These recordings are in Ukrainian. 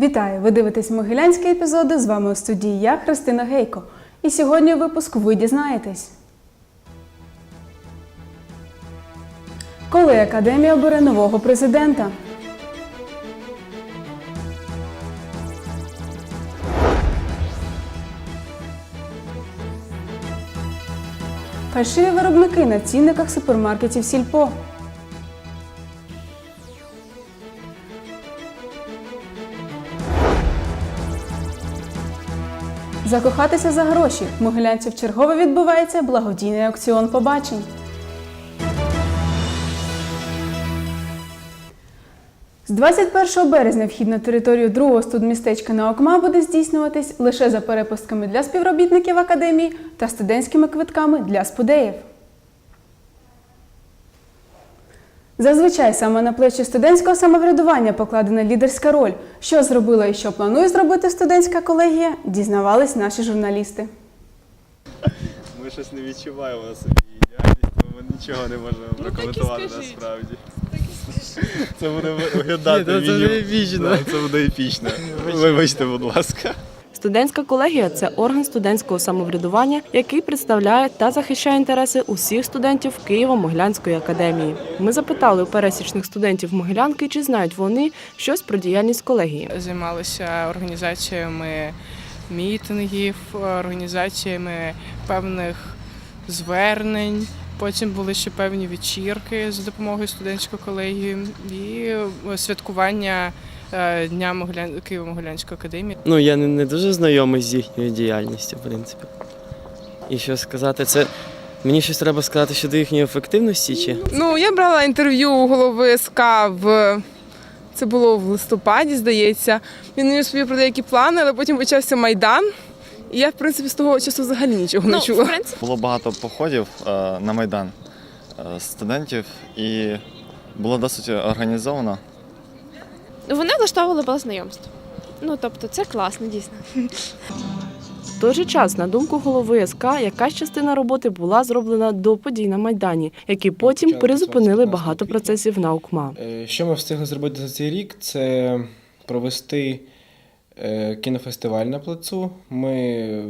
Вітаю! Ви дивитесь могилянські епізоди. З вами у студії я, Христина Гейко. І сьогодні у випуску ви дізнаєтесь. Коли академія обере нового президента? Фальшиві виробники на цінниках супермаркетів Сільпо. Закохатися за гроші. В Могилянці вчергове відбувається благодійний аукціон побачень. З 21 березня вхід на територію другого студмістечка Наокма буде здійснюватись лише за перепустками для співробітників академії та студентськими квитками для спудеїв. Зазвичай саме на плечі студентського самоврядування покладена лідерська роль. Що зробила і що планує зробити студентська колегія, дізнавались наші журналісти. Ми щось не відчуваємо на собі ідеальність, тому ми нічого не можемо прокоментувати насправді. Це буде виглядати Ні, це буде епічно. Це буде епічно. Вибачте, будь ласка. Студентська колегія це орган студентського самоврядування, який представляє та захищає інтереси усіх студентів Києво-Могилянської академії. Ми запитали у пересічних студентів Могилянки, чи знають вони щось про діяльність колегії. займалися організаціями мітингів, організаціями певних звернень. Потім були ще певні вечірки за допомогою студентської колегії і святкування Дня Могилян... Києво-Могилянської академії. Ну, я не, не дуже знайомий з їхньою діяльністю, в принципі. І що сказати, це. Мені щось треба сказати щодо їхньої ефективності чи. Ну, я брала інтерв'ю у голови СК в це було в листопаді, здається. Він мені розповів про деякі плани, але потім почався майдан. І я, в принципі, з того часу взагалі нічого не чула. Було багато походів е, на Майдан е, студентів і було досить організовано. Вони влаштовували бал знайомств. Ну тобто це класно, дійсно. В той же час, на думку голови СК, якась частина роботи була зроблена до подій на майдані, які потім Почали призупинили багато процесів на УКМА. Е, Що ми встигли зробити за цей рік? Це провести е, кінофестиваль на плацу. Ми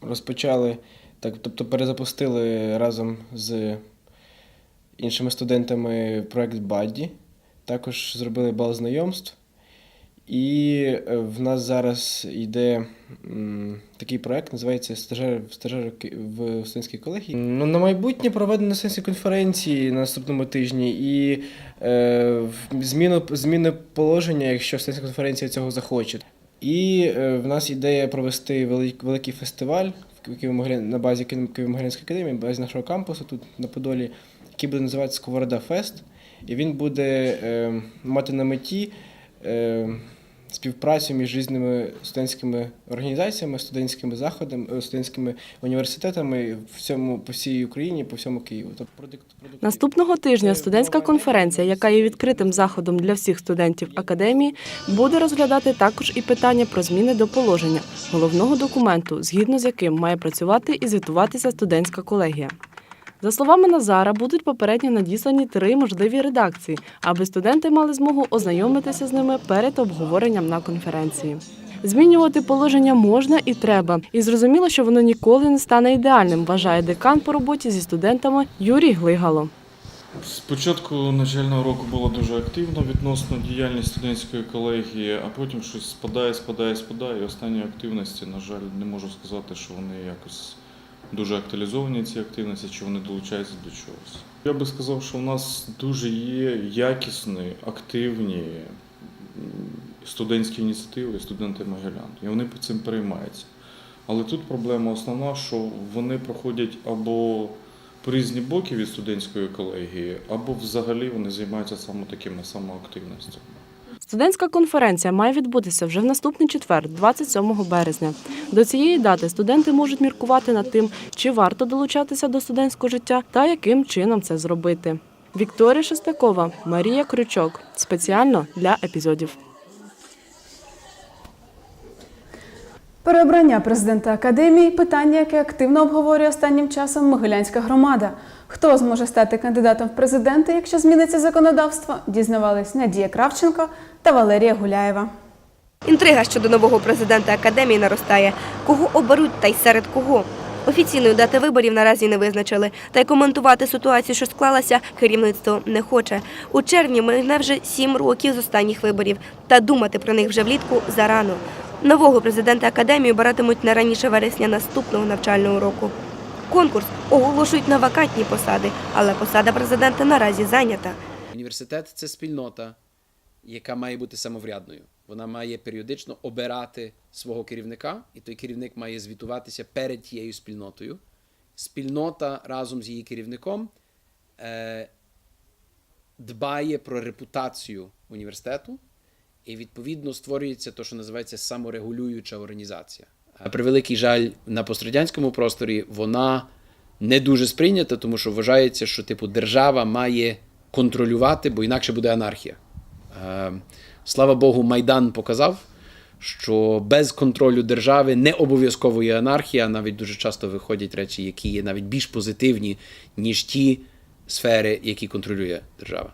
розпочали, так, тобто перезапустили разом з іншими студентами проект Бадді. Також зробили бал знайомств. І е, в нас зараз йде м, такий проект, називається Стажер, стажер в студентській колегії. Ну, на майбутнє проведено студентські конференції на наступному тижні і е, в- зміну, зміни положення, якщо студентська конференція цього захоче. І е, в нас ідея провести велик, великий фестиваль в на базі Києво- Києво-Могилянської академії, базі нашого кампусу тут на Подолі, який буде називатися Сковорода Фест. І він буде е, мати на меті е, співпрацю між різними студентськими організаціями, студентськими заходами, е, студентськими університетами в всьому по всій Україні, по всьому Києву. Тобто Наступного тижня студентська конференція, яка є відкритим заходом для всіх студентів академії, буде розглядати також і питання про зміни до положення головного документу, згідно з яким має працювати і звітуватися студентська колегія. За словами Назара, будуть попередньо надіслані три можливі редакції, аби студенти мали змогу ознайомитися з ними перед обговоренням на конференції. Змінювати положення можна і треба, і зрозуміло, що воно ніколи не стане ідеальним, вважає декан по роботі зі студентами Юрій Глигало. З початку навчального року було дуже активно відносно діяльність студентської колегії, а потім щось спадає, спадає, спадає. І останні активності, на жаль, не можу сказати, що вони якось дуже актуалізовані ці активності, чи вони долучаються до чогось. Я би сказав, що в нас дуже є якісні, активні студентські ініціативи, студенти Могилян, і вони по цим переймаються. Але тут проблема основна, що вони проходять або по різні боки від студентської колегії, або взагалі вони займаються саме такими самоактивностями. Студентська конференція має відбутися вже в наступний четвер, 27 березня. До цієї дати студенти можуть міркувати над тим, чи варто долучатися до студентського життя та яким чином це зробити. Вікторія Шестакова, Марія Крючок. Спеціально для епізодів. Переобрання президента академії питання, яке активно обговорює останнім часом Могилянська громада. Хто зможе стати кандидатом в президенти, якщо зміниться законодавство, дізнавались Надія Кравченко та Валерія Гуляєва. Інтрига щодо нового президента академії наростає. Кого оберуть та й серед кого? Офіційної дати виборів наразі не визначили. Та й коментувати ситуацію, що склалася, керівництво не хоче. У червні мине вже сім років з останніх виборів. Та думати про них вже влітку зарано. Нового президента академії обиратимуть не раніше вересня наступного навчального року. Конкурс оголошують на вакантні посади, але посада президента наразі зайнята. Університет це спільнота, яка має бути самоврядною. Вона має періодично обирати свого керівника, і той керівник має звітуватися перед тією спільнотою. Спільнота разом з її керівником е, дбає про репутацію університету, і відповідно створюється те, що називається саморегулююча організація. При великий жаль, на пострадянському просторі вона не дуже сприйнята, тому що вважається, що типу держава має контролювати, бо інакше буде анархія. Е, Слава Богу, Майдан показав, що без контролю держави не обов'язково є анархія, навіть дуже часто виходять речі, які є навіть більш позитивні, ніж ті сфери, які контролює держава.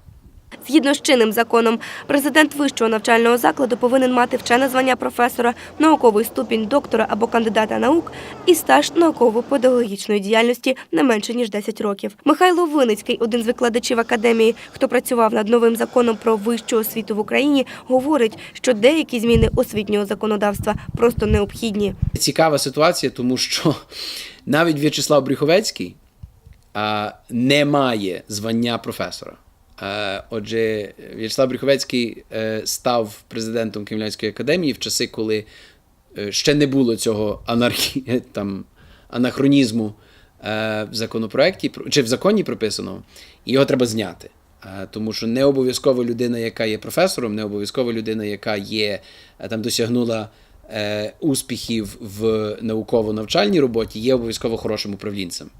Згідно з чинним законом, президент вищого навчального закладу повинен мати вчене звання професора, науковий ступінь доктора або кандидата наук і стаж науково-педагогічної діяльності не менше ніж 10 років. Михайло Виницький, один з викладачів академії, хто працював над новим законом про вищу освіту в Україні, говорить, що деякі зміни освітнього законодавства просто необхідні. Цікава ситуація, тому що навіть В'ячеслав Брюховецький а, не має звання професора. Е, Отже, В'ячеслав Брюховецький е, став президентом Київської академії в часи, коли е, ще не було цього анархі... там, анахронізму в законопроекті про- чи в законі прописаного, і його треба зняти. Тому що не обов'язково людина, яка є професором, не обов'язково людина, яка є там досягнула успіхів в науково-навчальній роботі, є обов'язково хорошим управлінцем.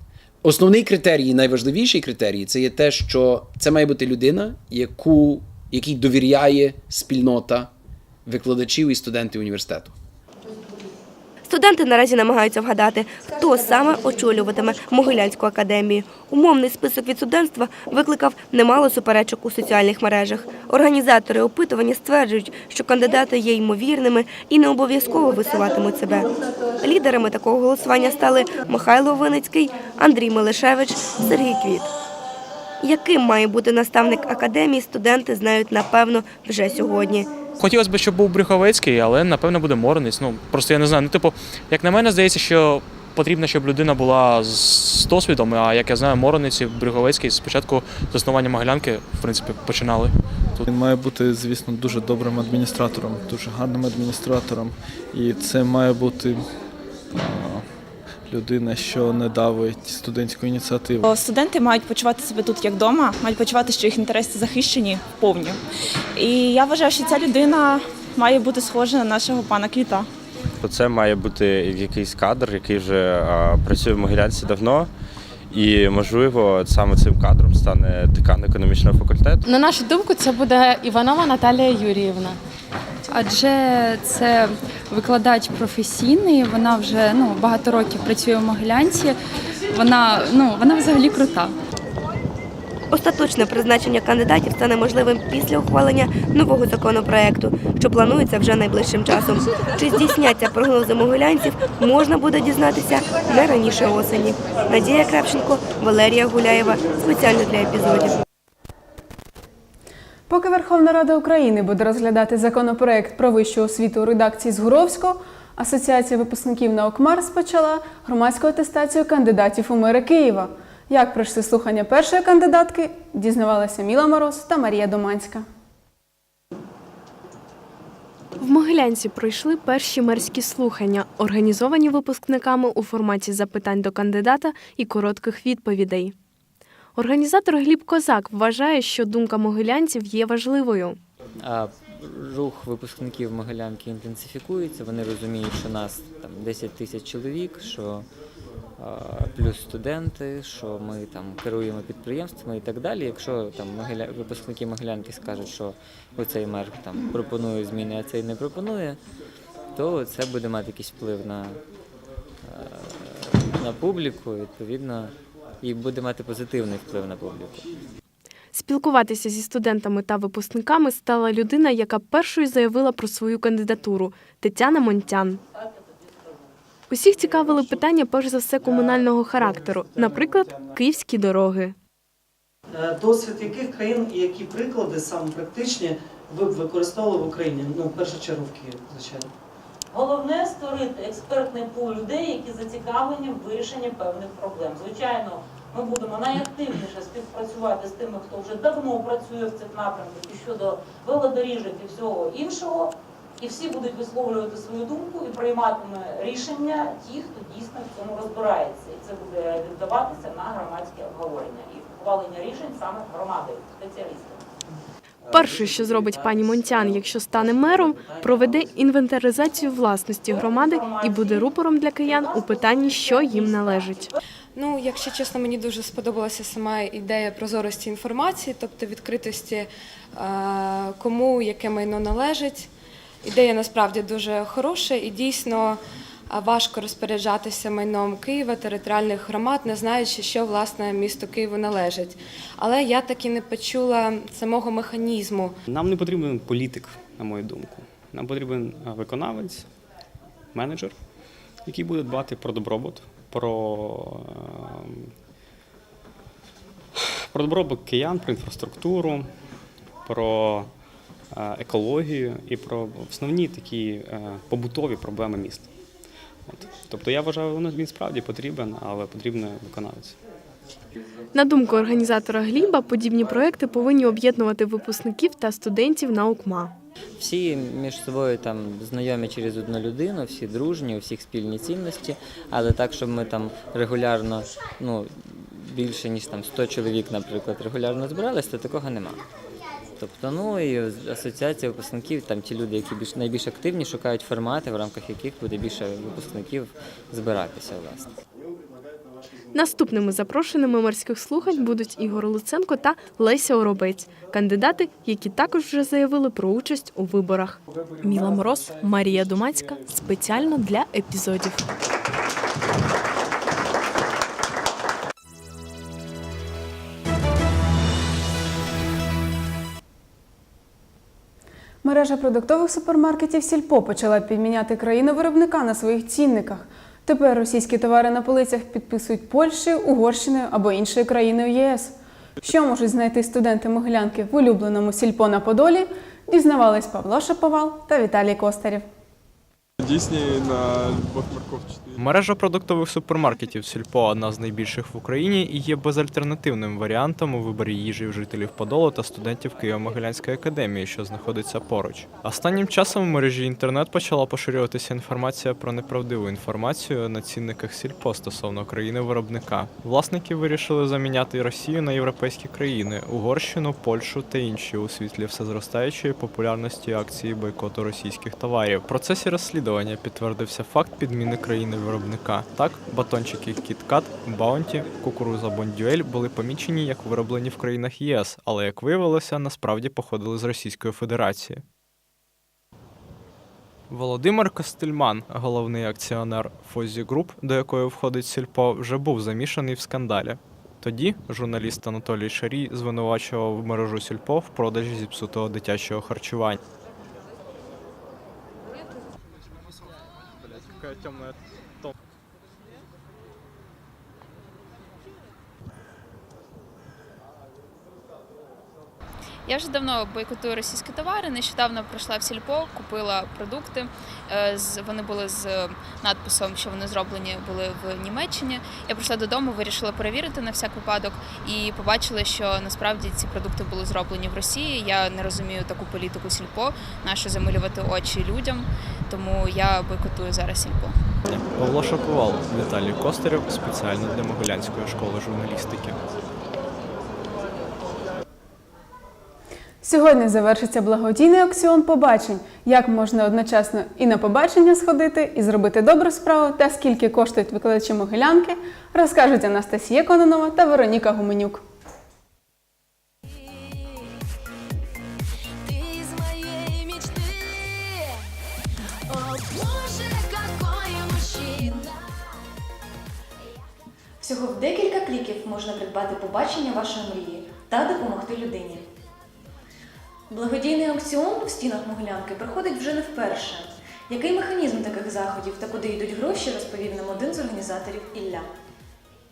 Основний критерій, найважливіший критерій це є те, що це має бути людина, яку, якій довіряє спільнота викладачів і студентів університету. Студенти наразі намагаються вгадати, хто саме очолюватиме Могилянську академію. Умовний список від студентства викликав немало суперечок у соціальних мережах. Організатори опитування стверджують, що кандидати є ймовірними і не обов'язково висуватимуть себе. Лідерами такого голосування стали Михайло Виницький, Андрій Мелешевич, Сергій Квіт. Яким має бути наставник академії, студенти знають напевно вже сьогодні. Хотілося б, щоб був Брюховецький, але напевно буде Морниць. Ну просто я не знаю. Ну, типу, як на мене, здається, що потрібно, щоб людина була з досвідом. А як я знаю, Морниць і Брюховецький спочатку заснування Могилянки, в принципі, починали. Тут Він має бути, звісно, дуже добрим адміністратором, дуже гарним адміністратором. І це має бути людина, що не давить студентську ініціативу. Студенти мають почувати себе тут як вдома, мають почувати, що їх інтереси захищені повні. І я вважаю, що ця людина має бути схожа на нашого пана Квіта. Це має бути якийсь кадр, який вже працює в Могилянці давно. І можливо, саме цим кадром стане декан економічного факультету. На нашу думку, це буде Іванова Наталія Юріївна. Адже це викладач професійний, вона вже ну, багато років працює в Могилянці. Вона, ну, вона взагалі крута. Остаточне призначення кандидатів стане можливим після ухвалення нового законопроекту, що планується вже найближчим часом. Чи здійсняться прогнози могилянців, можна буде дізнатися не раніше осені. Надія Крепченко, Валерія Гуляєва. Спеціально для епізодів. Поки Верховна Рада України буде розглядати законопроект про вищу освіту у редакції Згуровського, Асоціація випускників наукмар розпочала громадську атестацію кандидатів у мери Києва. Як пройшли слухання першої кандидатки, дізнавалася Міла Мороз та Марія Доманська. В Могилянці пройшли перші мерські слухання, організовані випускниками у форматі запитань до кандидата і коротких відповідей. Організатор Гліб Козак вважає, що думка могилянців є важливою. Рух випускників Могилянки інтенсифікується. Вони розуміють, що нас там 10 тисяч чоловік, що плюс студенти, що ми там керуємо підприємствами і так далі. Якщо там Могиля... випускники Могилянки скажуть, що оцей мер там пропонує зміни, а цей не пропонує, то це буде мати якийсь вплив на, е, на публіку, відповідно, і буде мати позитивний вплив на публіку. Спілкуватися зі студентами та випускниками стала людина, яка першою заявила про свою кандидатуру Тетяна Монтян. Усіх цікавили питання, перш за все, комунального характеру, наприклад, київські дороги. Е, Досвід яких країн і які приклади саме практичні ви б використовували в Україні? Ну, в першу чергу в Києві, звичайно. Головне створити експертний пул людей, які зацікавлені в вирішенні певних проблем. Звичайно, ми будемо найактивніше співпрацювати з тими, хто вже давно працює в цих напрямках і щодо велодоріжок і всього іншого. І всі будуть висловлювати свою думку і прийматиме рішення ті, хто дійсно в цьому розбирається. І це буде віддаватися на громадське обговорення і ухвалення рішень саме громадою, спеціалістами. Перше, що зробить пані Монтян, якщо стане мером, проведе інвентаризацію власності громади і буде рупором для киян у питанні, що їм належить. Ну, якщо чесно, мені дуже сподобалася сама ідея прозорості інформації, тобто відкритості, е, кому яке майно належить. Ідея насправді дуже хороша і дійсно важко розпоряджатися майном Києва, територіальних громад, не знаючи, що власне місту Києву належить. Але я таки не почула самого механізму. Нам не потрібен політик, на мою думку. Нам потрібен виконавець, менеджер, який буде дбати про добробут, про, про добробут киян, про інфраструктуру, про екологію і про основні такі е, побутові проблеми міста. От. Тобто я вважаю, воно- він справді потрібен, але потрібен виконавець. На думку організатора Гліба, подібні проекти повинні об'єднувати випускників та студентів наукма. Всі між собою там знайомі через одну людину, всі дружні, у всіх спільні цінності, але так, щоб ми там регулярно, ну більше ніж там 100 чоловік, наприклад, регулярно збирались, то такого нема. Тобто, ну і асоціація випускників, там ті люди, які більш найбільш активні, шукають формати, в рамках яких буде більше випускників збиратися, власне. Наступними запрошеними морських слухань будуть Ігор Луценко та Леся Оробець, кандидати, які також вже заявили про участь у виборах. Міла Мороз, Марія Думацька спеціально для епізодів. Мережа продуктових супермаркетів Сільпо почала підміняти країну виробника на своїх цінниках. Тепер російські товари на полицях підписують Польщею, Угорщиною або іншою країною ЄС. Що можуть знайти студенти Могилянки в улюбленому Сільпо на Подолі, дізнавались Павло Шаповал та Віталій Костарів. Дійсні на любов морковчити. Мережа продуктових супермаркетів Сільпо одна з найбільших в Україні і є безальтернативним варіантом у виборі їжі в жителів Подолу та студентів Києво-Могилянської академії, що знаходиться поруч. Останнім часом в мережі інтернет почала поширюватися інформація про неправдиву інформацію на цінниках Сільпо стосовно країни виробника. Власники вирішили заміняти Росію на європейські країни Угорщину, Польщу та інші у світлі всезростаючої популярності акції бойкоту російських товарів. В процесі розслідування підтвердився факт підміни країни виробника. Так, батончики KitKat, Bounty, кукуруза Бондюель були помічені як вироблені в країнах ЄС, але як виявилося, насправді походили з Російської Федерації. Володимир Костельман, головний акціонер Фозі Груп, до якої входить Сільпо, вже був замішаний в скандалі. Тоді журналіст Анатолій Шарій звинувачував мережу Сільпо в продажі зіпсутого дитячого харчування. Така темна Я вже давно бойкотую російські товари. Нещодавно прийшла в сільпо, купила продукти. Е, Вони були з надписом, що вони зроблені були в Німеччині. Я прийшла додому, вирішила перевірити на всяк випадок і побачила, що насправді ці продукти були зроблені в Росії. Я не розумію таку політику сільпо, нащо замилювати очі людям. Тому я бойкотую зараз сільпо. Павло Шаповал, Віталій Костарєв спеціально для Могилянської школи журналістики. Сьогодні завершиться благодійний аукціон побачень. Як можна одночасно і на побачення сходити, і зробити добру справу, та скільки коштують викладачі Могилянки, розкажуть Анастасія Кононова та Вероніка Гуменюк. Всього в декілька кліків можна придбати побачення вашої мрії. та допомогти людині. Благодійний аукціон в стінах Могилянки проходить вже не вперше. Який механізм таких заходів та куди йдуть гроші, розповів нам один з організаторів Ілля.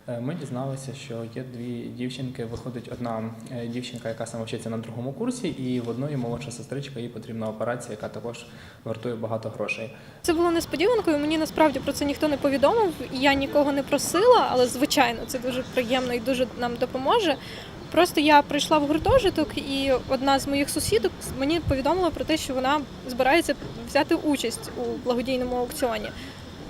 Е, Ми дізналися, що є дві дівчинки. Виходить одна е, дівчинка, яка саме вчиться на другому курсі, і в одної молодша сестричка, їй потрібна операція, яка також вартує багато грошей. Це було несподіванкою. Мені насправді про це ніхто не повідомив. і Я нікого не просила, але звичайно це дуже приємно і дуже нам допоможе. Просто я прийшла в гуртожиток, і одна з моїх сусідок мені повідомила про те, що вона збирається взяти участь у благодійному аукціоні.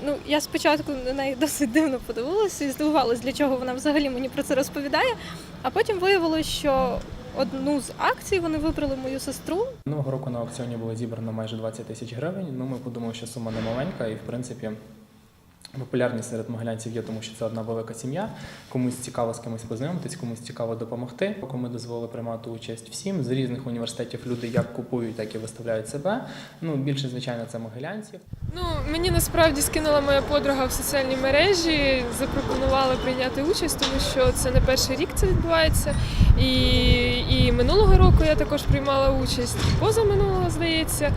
Ну, я спочатку на неї досить дивно подивилася і здивувалася, для чого вона взагалі мені про це розповідає. А потім виявилося, що одну з акцій вони вибрали мою сестру, Минулого року на аукціоні було зібрано майже 20 тисяч гривень. Ну, ми подумали, що сума не маленька, і в принципі. Популярність серед могилянців є, тому що це одна велика сім'я. Комусь цікаво з кимось познайомитись, комусь цікаво допомогти. Поки ми дозволили приймати участь всім з різних університетів. Люди як купують, так і виставляють себе. Ну більше звичайно це могилянці. Ну, мені насправді скинула моя подруга в соціальні мережі, запропонувала прийняти участь, тому що це не перший рік це відбувається. І, і минулого року я також приймала участь, і позаминулого, здається.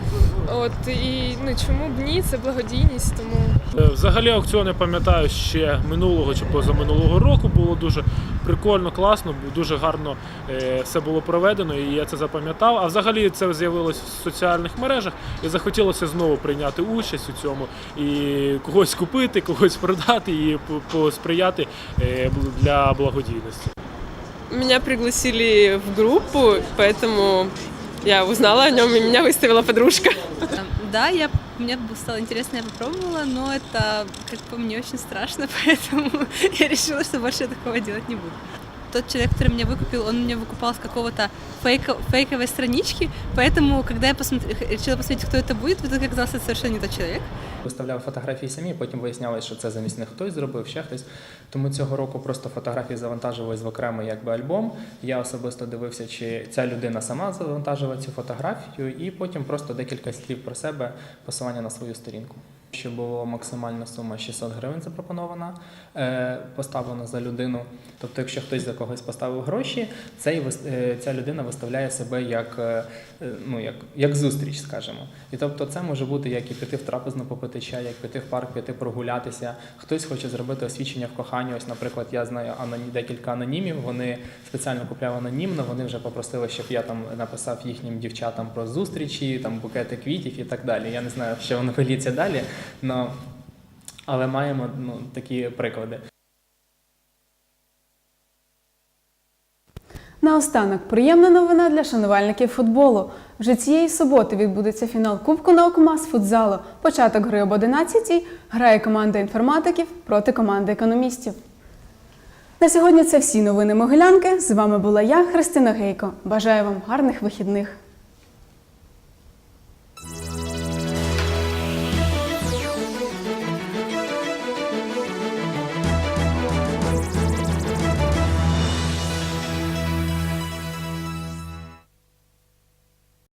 От і ну чому б ні? Це благодійність, тому Е, Взагалі аукціон я пам'ятаю ще минулого чи позаминулого року. Було дуже прикольно, класно, дуже гарно е, все було проведено, і я це запам'ятав. А взагалі це з'явилось в соціальних мережах і захотілося знову прийняти участь у цьому і когось купити, когось продати і посприяти е, для благодійності. Меня пригласили в группу, поэтому я узнала о нем, и меня выставила подружка. Да, я, мне стало интересно, я попробовала, но это, как по мне, очень страшно, поэтому я решила, что больше я такого делать не буду. Тот человек, который меня выкупил, он меня выкупал с какого-то фейка- фейковой странички, поэтому, когда я посмотр- решила посмотреть, кто это будет, это оказался совершенно не тот человек. Виставляли фотографії самі, потім вияснялось, що це замість них хтось зробив, ще хтось. Тому цього року просто фотографії завантажувались в окремий якби альбом. Я особисто дивився, чи ця людина сама завантажила цю фотографію, і потім просто декілька слів про себе, посилання на свою сторінку. Що була максимальна сума 600 гривень запропонована, е, поставлена за людину. Тобто, якщо хтось за когось поставив гроші, цей е, ця людина виставляє себе як, е, ну, як, як зустріч, скажімо. І тобто це може бути як і піти в трапезну попити чай, як піти в парк, піти прогулятися. Хтось хоче зробити освідчення в коханні. Ось, наприклад, я знаю декілька анонімів. Вони спеціально купляли анонімно. Вони вже попросили, щоб я там написав їхнім дівчатам про зустрічі, там букети квітів і так далі. Я не знаю, що воно виліться далі. Но, але маємо ну, такі приклади. Наостанок приємна новина для шанувальників футболу. Вже цієї суботи відбудеться фінал Кубку наукма з футзалу. Початок гри об 11-й грає команда інформатиків проти команди економістів. На сьогодні це всі новини Могилянки. З вами була я, Христина Гейко. Бажаю вам гарних вихідних.